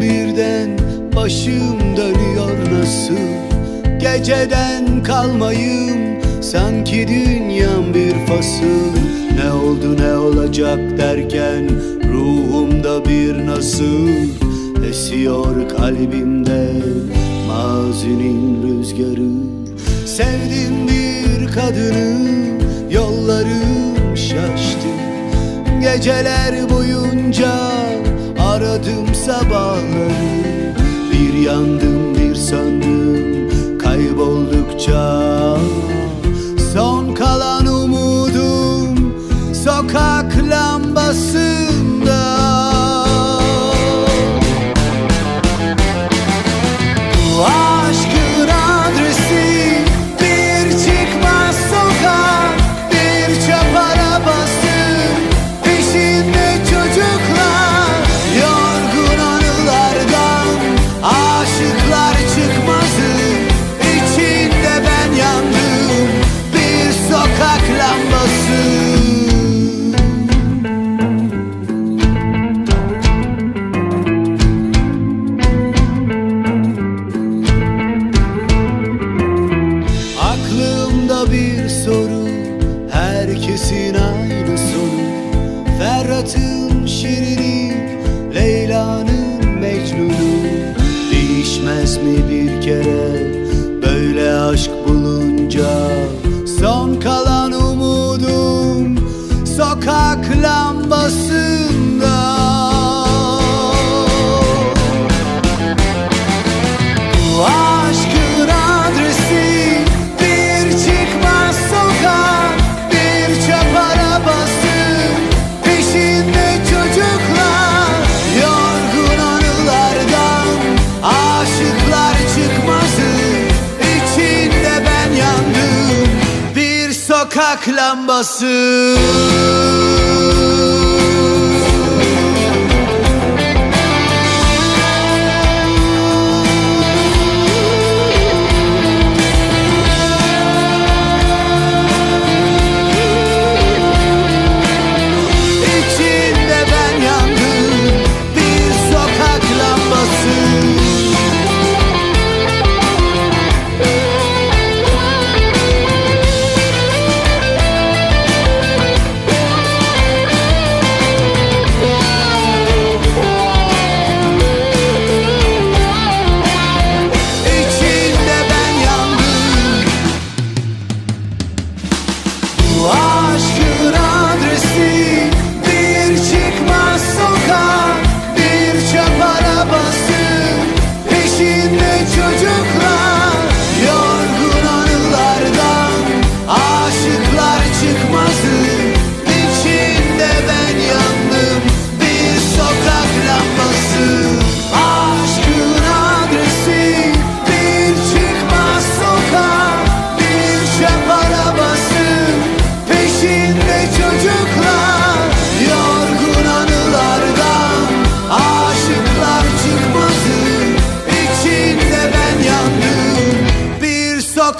birden başım dönüyor nasıl? Geceden kalmayım sanki dünyam bir fasıl. Ne oldu ne olacak derken ruhumda bir nasıl? Esiyor kalbimde mazinin rüzgarı. Sevdim bir kadını yollarım şaştı. Geceler boyunca aradım sabahları. Bir yandım bir sandım bir soru Herkesin aynı soru. Ferhat'ın şirini Leyla'nın Mecnun'u. Değişmez mi bir kere Böyle aşk bulunca? Son kalan umudum Sokak lambasında sokak lambası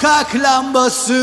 sokak lambası